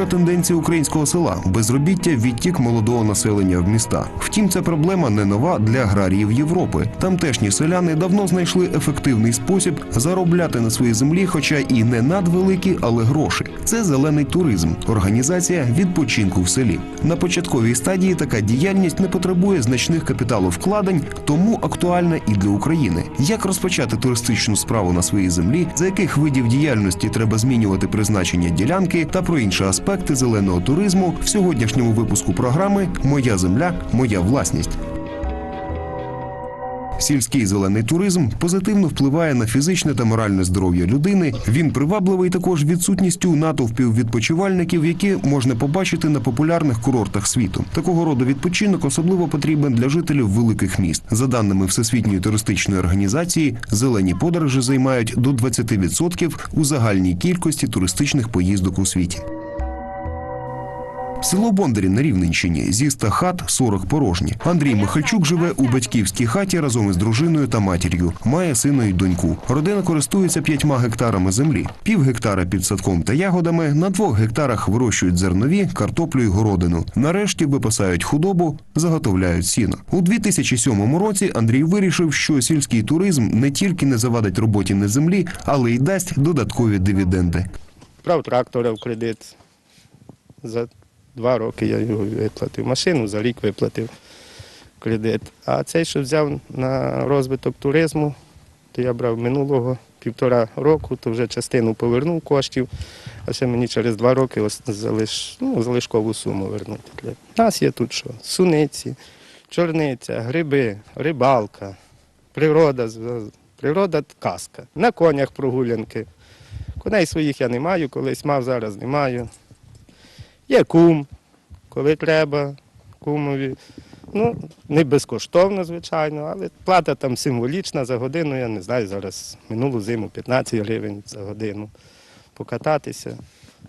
прикра тенденція українського села безробіття відтік молодого населення в міста. Втім, ця проблема не нова для аграріїв Європи. Тамтешні селяни давно знайшли ефективний спосіб заробляти на своїй землі, хоча і не надвеликі, але гроші. Це зелений туризм, організація відпочинку в селі. На початковій стадії така діяльність не потребує значних капіталовкладень, тому актуальна і для України. Як розпочати туристичну справу на своїй землі, за яких видів діяльності треба змінювати призначення ділянки та про інші аспекти зеленого туризму в сьогоднішньому випуску програми Моя земля, моя власність. Сільський зелений туризм позитивно впливає на фізичне та моральне здоров'я людини. Він привабливий також відсутністю натовпів відпочивальників, які можна побачити на популярних курортах світу. Такого роду відпочинок особливо потрібен для жителів великих міст. За даними Всесвітньої туристичної організації, зелені подорожі займають до 20% у загальній кількості туристичних поїздок у світі. Село Бондарі на Рівненщині зі 100 хат 40 порожні. Андрій Михальчук живе у батьківській хаті разом із дружиною та матір'ю. Має сина й доньку. Родина користується п'ятьма гектарами землі. Пів гектара під садком та ягодами. На двох гектарах вирощують зернові, картоплю й городину. Нарешті випасають худобу, заготовляють сіно. У 2007 році Андрій вирішив, що сільський туризм не тільки не завадить роботі на землі, але й дасть додаткові дивіденди. Брав трактора в кредит. За два роки я його виплатив. Машину за рік виплатив кредит. А цей, що взяв на розвиток туризму, то я брав минулого півтора року, то вже частину повернув коштів, а ще мені через два роки залиш, ну, залишкову суму вернути. У нас є тут що? Суниці, чорниця, гриби, рибалка, природа, природа казка. На конях прогулянки. Коней своїх я не маю, колись мав, зараз не маю. Є кум, коли треба, кумові. Ну, не безкоштовно, звичайно, але плата там символічна за годину, я не знаю, зараз минулу зиму 15 гривень за годину покататися.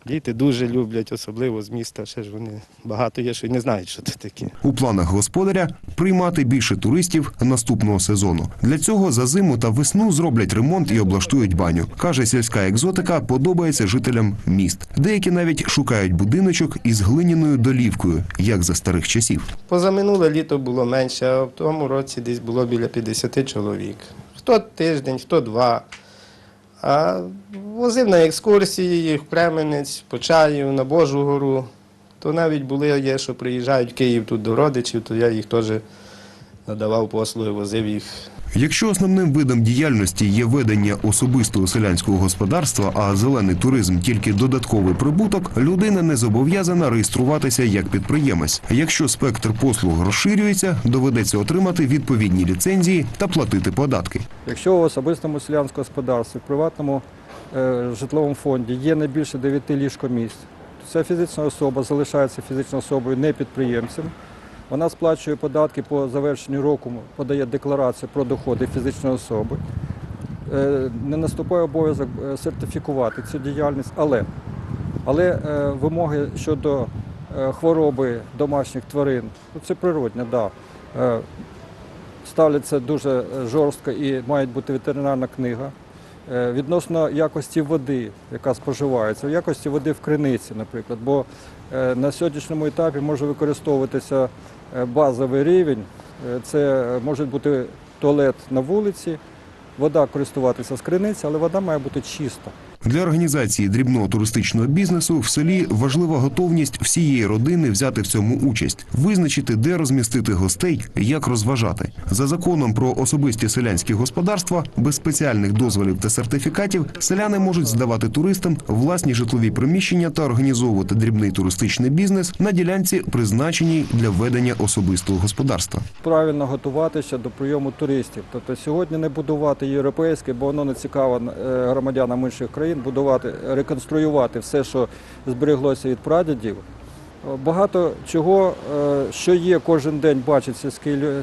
Діти дуже люблять, особливо з міста, ще ж вони багато є, що й не знають, що це таке. У планах господаря приймати більше туристів наступного сезону. Для цього за зиму та весну зроблять ремонт і облаштують баню. Каже, сільська екзотика подобається жителям міст. Деякі навіть шукають будиночок із глиняною долівкою, як за старих часів. Позаминуле літо було менше, а в тому році десь було біля 50 чоловік. Хто тиждень, хто два. А возив на екскурсії в Кременець, чаю, на Божу гору. То навіть були є, що приїжджають в Київ тут до родичів, то я їх теж надавав послуги, возив їх Якщо основним видом діяльності є ведення особистого селянського господарства, а зелений туризм тільки додатковий прибуток, людина не зобов'язана реєструватися як підприємець. Якщо спектр послуг розширюється, доведеться отримати відповідні ліцензії та платити податки. Якщо в особистому селянському господарстві, в приватному е, житловому фонді є не більше 9 ліжкомісць, то ця фізична особа залишається фізичною особою не підприємцем. Вона сплачує податки по завершенню року, подає декларацію про доходи фізичної особи. Е, Не наступає обов'язок е, сертифікувати цю діяльність, але, але е, вимоги щодо хвороби домашніх тварин, ну, це природне, да. Ставляться дуже жорстко і має бути ветеринарна книга. Е, Відносно якості води, яка споживається, якості води в криниці, наприклад, бо е, на сьогоднішньому етапі може використовуватися е, базовий рівень. Це може бути туалет на вулиці, вода користуватися з криниці, але вода має бути чиста. Для організації дрібного туристичного бізнесу в селі важлива готовність всієї родини взяти в цьому участь, визначити, де розмістити гостей, як розважати. За законом про особисті селянські господарства, без спеціальних дозволів та сертифікатів, селяни можуть здавати туристам власні житлові приміщення та організовувати дрібний туристичний бізнес на ділянці, призначеній для ведення особистого господарства. Правильно готуватися до прийому туристів. Тобто сьогодні не будувати європейське, бо воно не цікаво е, громадянам інших країн, будувати, реконструювати все, що збереглося від прадідів. Багато чого, е, що є кожен день, бачить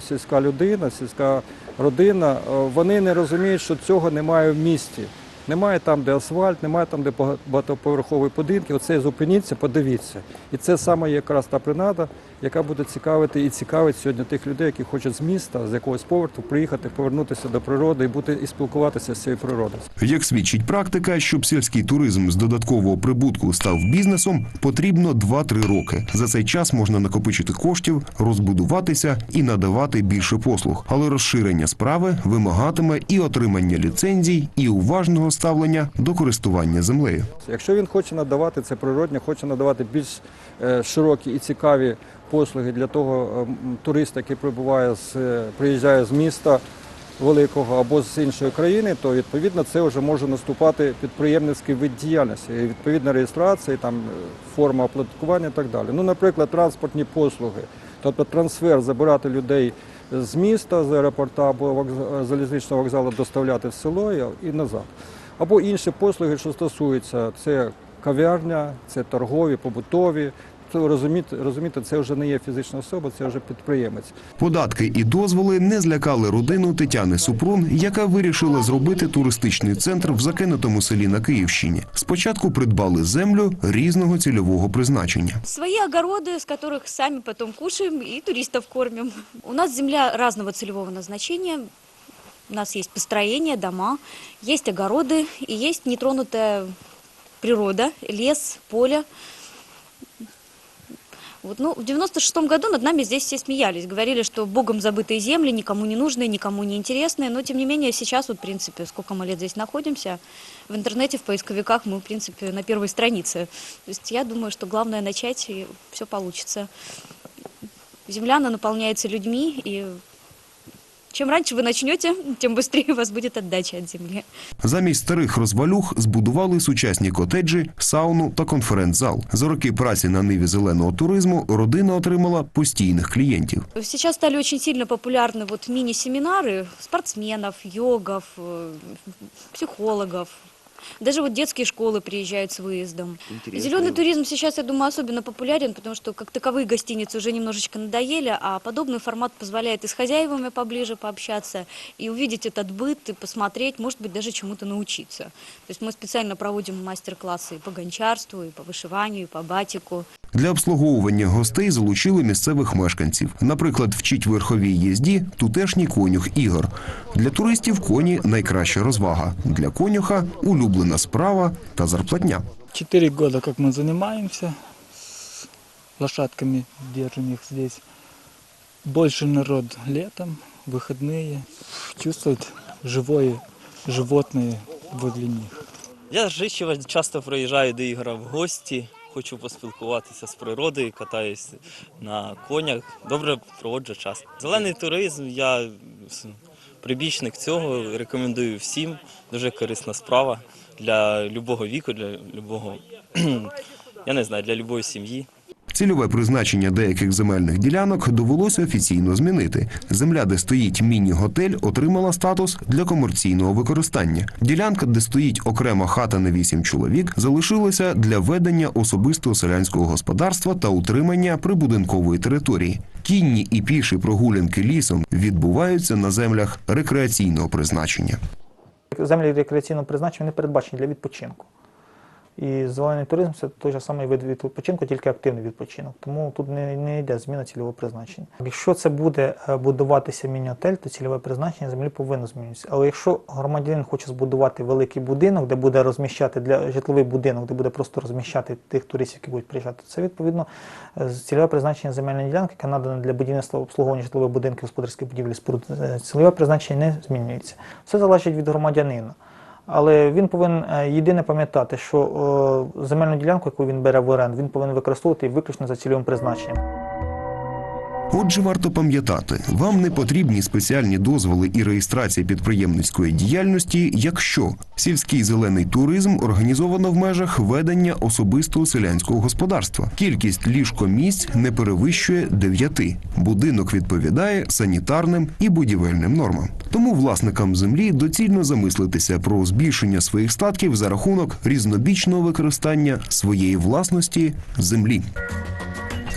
сільська людина, сільська родина, е, вони не розуміють, що цього немає в місті. Немає там, де асфальт, немає там, де бага- багатоповерхові будинки. Оце зупиніться, подивіться. І це саме якраз та принада, яка буде цікавити і цікавить сьогодні тих людей, які хочуть з міста, з якогось поверту приїхати, повернутися до природи і бути і спілкуватися з цією природою. Як свідчить практика, щоб сільський туризм з додаткового прибутку став бізнесом, потрібно 2-3 роки. За цей час можна накопичити коштів, розбудуватися і надавати більше послуг. Але розширення справи вимагатиме і отримання ліцензій, і уважного ставлення до користування землею. Якщо він хоче надавати це природне, хоче надавати більш е, широкі і цікаві послуги для того е, туриста, який прибуває з е, приїжджає з міста великого або з іншої країни, то відповідно це вже може наступати підприємницький вид діяльності, відповідна реєстрація, там е, форма оподаткування і так далі. Ну, наприклад, транспортні послуги, тобто трансфер, забирати людей з міста, з аеропорта або залізничного вокзалу доставляти в село і назад. Або інші послуги, що стосуються, це кав'ярня, це торгові, побутові. Це розуміти, розуміти, це вже не є фізична особа, це вже підприємець. Податки і дозволи не злякали родину Тетяни Супрун, яка вирішила зробити туристичний центр в закинутому селі на Київщині. Спочатку придбали землю різного цільового призначення. Свои огороды, с которых сами потом кушаем и туристов кормим. У нас земля разного целевого назначения. У нас есть построение, дома, есть огороды и есть нетронутая природа, лес, поле. Вот, ну, в 96 году над нами здесь все смеялись, говорили, что богом забытые земли, никому не нужные, никому не интересные, но тем не менее сейчас, вот, в принципе, сколько мы лет здесь находимся, в интернете, в поисковиках мы, в принципе, на первой странице. То есть я думаю, что главное начать, и все получится. Земля, она наполняется людьми, и чем раньше вы начнете, тем быстрее у вас будет отдача от земли. Замість старих розвалюх збудували сучасні котеджі, сауну та конференц-зал. За роки праці на ниві зеленого туризму родина отримала постійних клієнтів. Сейчас стали очень сильно популярны вот мини-семинары спортсменов, йогов, э, психологов. Даже вот детские школы приезжают с выездом. Зеленый туризм сейчас, я думаю, особенно популярен, потому что как таковые гостиницы уже немножечко надоели, а подобный формат позволяет и с хозяевами поближе пообщаться, и увидеть этот быт, и посмотреть, может быть, даже чему-то научиться. То есть мы специально проводим мастер-классы и по гончарству, и по вышиванию, и по батику. Для обслуговування гостей залучили місцевих мешканців. Наприклад, вчить верховій їзді тутешній конюх Ігор. Для туристів коні найкраща розвага. Для конюха улюблена справа та зарплатня. Четыре года, как мы занимаемся с лошадками, держим их здесь. Больше народ летом, выходные. Чувствует живое животное возле них. Я з Жичева часто приїжджаю до Ігора в гості, хочу поспілкуватися з природою, катаюсь на конях, добре проводжу час. Зелений туризм, я прибічник цього, рекомендую всім. Дуже корисна справа для любого віку, для любого, я не знаю, для любої сім'ї. Цільове призначення деяких земельних ділянок довелося офіційно змінити. Земля, де стоїть міні-готель, отримала статус для комерційного використання. Ділянка, де стоїть окрема хата на вісім чоловік, залишилася для ведення особистого селянського господарства та утримання прибудинкової території. Кінні і піші прогулянки лісом відбуваються на землях рекреаційного призначення. Землі рекреаційного призначення вони передбачені для відпочинку. І зелений туризм це той же самий вид відпочинку, тільки активний відпочинок. Тому тут не, не йде зміна цільового призначення. Якщо це буде е, будуватися міні-отель, то цільове призначення землі повинно змінитися. Але якщо громадянин хоче збудувати великий будинок, де буде розміщати для житловий будинок, де буде просто розміщати тих туристів, які будуть приїжджати, то це відповідно е, цільове призначення земельної ділянки, яка надана для будівництва обслуговування житлових будинків, господарських будівель споруд. Е, Цільове призначення не змінюється. Все залежить від громадянина. Але він повинен е, єдине пам'ятати, що е, земельну ділянку, яку він бере в оренду, він повинен використовувати виключно за цільовим призначенням. Отже, варто пам'ятати, вам не потрібні спеціальні дозволи і реєстрація підприємницької діяльності, якщо сільський зелений туризм організовано в межах ведення особистого селянського господарства. Кількість ліжкомісць не перевищує дев'яти. Будинок відповідає санітарним і будівельним нормам. Тому власникам землі доцільно замислитися про збільшення своїх статків за рахунок різнобічного використання своєї власності землі.